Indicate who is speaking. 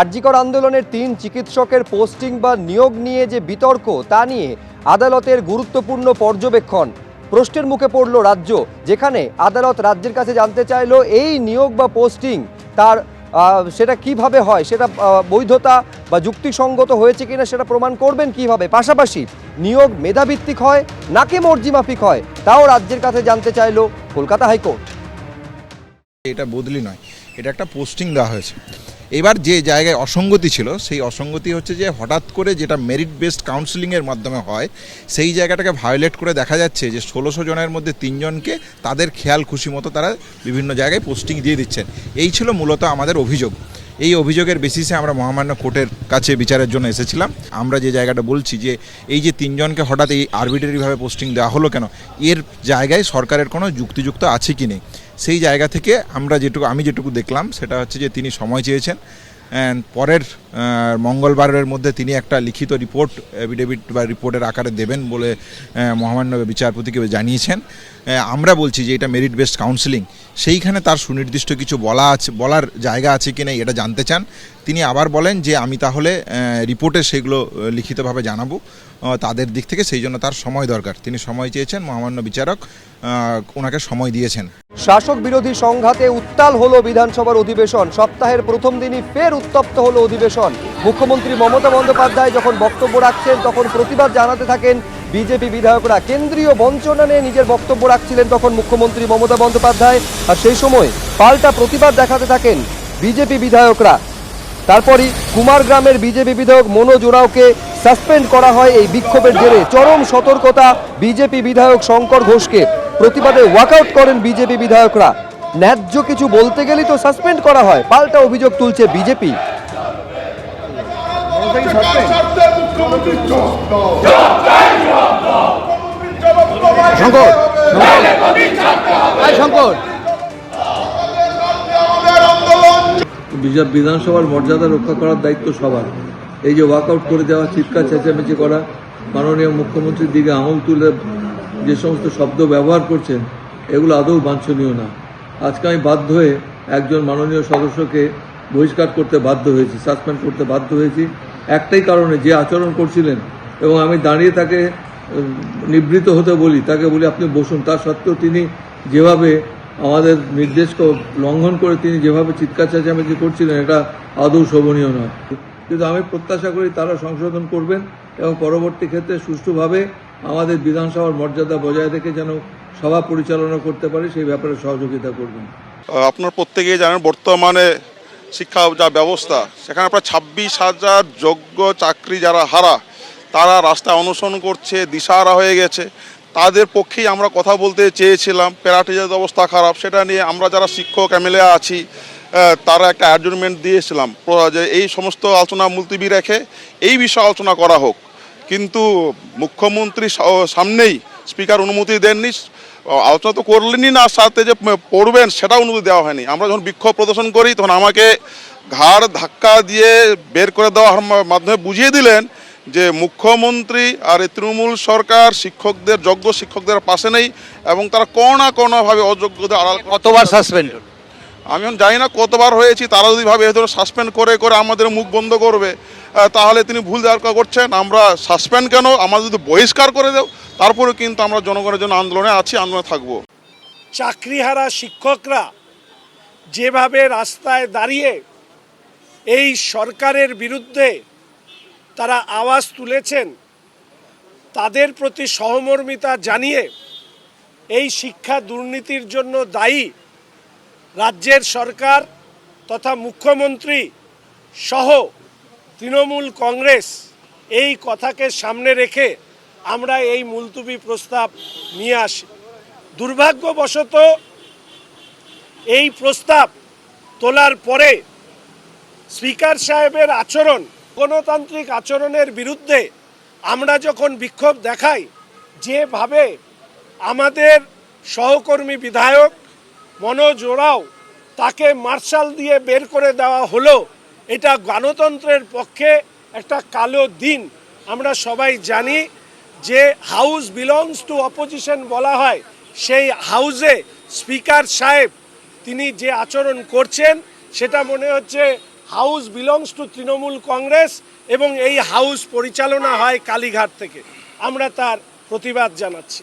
Speaker 1: আরজিকর আন্দোলনের তিন চিকিৎসকের পোস্টিং বা নিয়োগ নিয়ে যে বিতর্ক, তা নিয়ে আদালতের গুরুত্বপূর্ণ পর্যবেক্ষণ। প্রশ্নের মুখে পড়ল রাজ্য, যেখানে আদালত রাজ্যের কাছে জানতে চাইলো এই নিয়োগ বা পোস্টিং তার সেটা কীভাবে হয়, সেটা বৈধতা বা যুক্তিসঙ্গত হয়েছে কিনা সেটা প্রমাণ করবেন কীভাবে? পাশাপাশি নিয়োগ মেধাভিত্তিক হয় নাকি মর্জি মাফিক হয়, তাও রাজ্যের কাছে জানতে চাইল কলকাতা হাইকোর্ট।
Speaker 2: এটা বদলি নয়, এটা একটা পোস্টিং দেওয়া হয়েছে। এবার যে জায়গায় অসঙ্গতি ছিল, সেই অসঙ্গতি হচ্ছে যে হঠাৎ করে যেটা মেরিট বেসড কাউন্সিলিংয়ের মাধ্যমে হয়, সেই জায়গাটাকে ভায়োলেট করে দেখা যাচ্ছে যে ষোলোশো জনের মধ্যে তিনজনকে তাদের খেয়াল খুশি মতো তারা বিভিন্ন জায়গায় পোস্টিং দিয়ে দিচ্ছেন। এই ছিল মূলত আমাদের অভিযোগ। এই অভিযোগের বেসিসে আমরা মহামান্য কোর্টের কাছে বিচারের জন্য এসেছিলাম। আমরা যে জায়গাটা বলছি যে, এই যে তিনজনকে হঠাৎ এই আরবিটারিভাবে পোস্টিং দেওয়া হলো কেন? এর জায়গায় সরকারের কোনো যুক্তিযুক্ত আছে কি নেই? সেই জায়গা থেকে আমরা যেটুকু, আমি যেটুকু দেখলাম, সেটা হচ্ছে যে তিনি সময় চেয়েছেন। পরের মঙ্গলবারের মধ্যে তিনি একটা লিখিত রিপোর্ট এভিডেভিট বা রিপোর্টের আকারে দেবেন বলে মহামান্য বিচারপতিকে জানিয়েছেন। আমরা বলছি যে এটা মেরিট বেসড কাউন্সিলিং সেইখানে তার সুনির্দিষ্ট কিছু বলা আছে, বলার জায়গা আছে কি না এটা জানতে চান। তিনি আবার বলেন যে আমি তাহলে রিপোর্টে সেগুলো লিখিতভাবে জানাব। তাদের দিক থেকে সেই জন্য তার সময় দরকার। তিনি সময় চেয়েছেন, মহামান্য বিচারক ওনাকে সময় দিয়েছেন।
Speaker 1: শাসক বিরোধী সংঘাতে উত্তাল হলো বিধানসভার অধিবেশন। সপ্তাহের প্রথম দিনই ফের উত্তপ্ত হলো অধিবেশন। মুখ্যমন্ত্রী মমতা বন্দ্যোপাধ্যায় যখন বক্তব্য রাখছেন, তখন প্রতিবাদ জানাতে থাকেন বিজেপি বিধায়করা কেন্দ্রীয় বঞ্চনা নিয়ে নিজের বক্তব্য রাখছিলেন তখন মুখ্যমন্ত্রী মমতা বন্দ্যোপাধ্যায়। আর সেই সময় পাল্টা প্রতিবাদ দেখাতে থাকেন বিজেপি বিধায়করা। তারপরই কুমারগ্রামের বিজেপি বিধায়ক মনোজ ওরাওকে সাসপেন্ড করা হয় এই বিক্ষোভের জেরে। চরম সতর্কতা বিজেপি বিধায়ক শঙ্কর ঘোষকে প্রতিবাদে ওয়াকআউট করেন বিজেপি বিধায়করা। ন্যায্য কিছু বলতে গেলেই তো সাসপেন্ড করা হয় পাল্টা অভিযোগ তুলছে বিজেপি।
Speaker 3: শঙ্কর শঙ্কর।
Speaker 4: বিধানসভার মর্যাদা রক্ষা করার দায়িত্ব সবার। এই যে ওয়াকআউট করে দেওয়া চিৎকার চেঁচামেচি করা মাননীয় মুখ্যমন্ত্রীর দিকে আঙুল তুলে যে সমস্ত শব্দ ব্যবহার করছেন এগুলো আদৌ বাঞ্ছনীয় না। আজকে আমি বাধ্য হয়ে একজন মাননীয় সদস্যকে বহিষ্কার করতে বাধ্য হয়েছি সাসপেন্ড করতে বাধ্য হয়েছি। একটাই কারণে যে আচরণ করছিলেন এবং আমি দাঁড়িয়ে তাকে নিবৃত হতে বলি। তাকে বলি, আপনি বসুন। তা সত্ত্বেও তিনি যেভাবে আমাদের নির্দেশকে লঙ্ঘন করে তিনি যেভাবে চিৎকার চেঁচামেচি করছিলেন, এটা আদৌ শোভনীয় নয়। কিন্তু আমি প্রত্যাশা করি তারা সংশোধন করবেন এবং পরবর্তী ক্ষেত্রে সুষ্ঠুভাবে আমাদের বিধানসভার মর্যাদা বজায় রেখে যেন সভা পরিচালনা করতে পারে, সেই ব্যাপারে সহযোগিতা করবেন।
Speaker 5: আপনার প্রত্যেকেই জানেন, বর্তমানে শিক্ষা যা ব্যবস্থা, সেখানে প্রায় ছাব্বিশ হাজার যোগ্য চাকরি যারা হারা তারা রাস্তায় অনুসরণ করছে, দিশাহারা হয়ে গেছে। তাদের পক্ষেই আমরা কথা বলতে চেয়েছিলাম, প্যারাটিজের অবস্থা খারাপ, সেটা নিয়ে আমরা যারা শিক্ষক, এমএলএ আছি তারা একটা অ্যাডজমেন্ট দিয়েছিলাম। যে এই সমস্ত আলোচনা মুলতবি রেখে এই বিষয়ে আলোচনা করা হোক। কিন্তু মুখ্যমন্ত্রী সামনেই স্পিকার অনুমতি দেননি। আলোচনা তো করলেনই না, সাথে যে পড়বেন সেটা অনুমতি দেওয়া হয়নি। আমরা যখন বিক্ষোভ প্রদর্শন করি, তখন আমাকে ঘাড় ধাক্কা দিয়ে বের করে দেওয়ার মাধ্যমে বুঝিয়ে দিলেন যে মুখ্যমন্ত্রী আর এই তৃণমূল সরকার শিক্ষকদের যোগ্য শিক্ষকদের পাশে নেই এবং তারা কোনো না কোনোভাবে অযোগ্যদের আড়াল।
Speaker 3: কতবার সাসপেন্ড
Speaker 5: আমি এখন জানি না কতবার হয়েছি তারা যদি ভাবে এদের সাসপেন্ড করে করে আমাদের মুখ বন্ধ করবে তাহলে তিনি ভুল দেওয়ার করছেন। আমরা সাসপেন্ড কেন? আমাদের যদি বহিষ্কার করে দেও তারপরে কিন্তু আমরা জনগণের জন্য আন্দোলনে আছি আন্দোলনে থাকব।
Speaker 6: চাকরিহারা শিক্ষকরা যেভাবে রাস্তায় দাঁড়িয়ে এই সরকারের বিরুদ্ধে তারা আওয়াজ তুলেছেন, তাদের প্রতি সহমর্মিতা জানিয়ে এই শিক্ষা দুর্নীতির জন্য দায়ী রাজ্যের সরকার তথা মুখ্যমন্ত্রী সহ তৃণমূল কংগ্রেস এই কথাকে সামনে রেখে আমরা এই মুলতুবি প্রস্তাব নিয়ে আসি। দুর্ভাগ্যবশত এই প্রস্তাব তোলার পরে স্পিকার সাহেবের আচরণ গণতান্ত্রিক আচরণের বিরুদ্ধে আমরা যখন বিক্ষোভ দেখাই, যেভাবে আমাদের সহকর্মী বিধায়ক মনোজ ওরাও তাকে মার্শাল দিয়ে বের করে দেওয়া হলো, এটা গণতন্ত্রের পক্ষে একটা কালো দিন। আমরা সবাই জানি যে হাউস বিলংস টু অপোজিশন বলা হয়, সেই হাউসে স্পিকার সাহেব তিনি যে আচরণ করছেন, সেটা মনে হচ্ছে house belongs to Trinamool Congress এবং এই হাউস পরিচালনা হয় কালীঘাট থেকে। আমরা তার প্রতিবাদ জানাচ্ছি।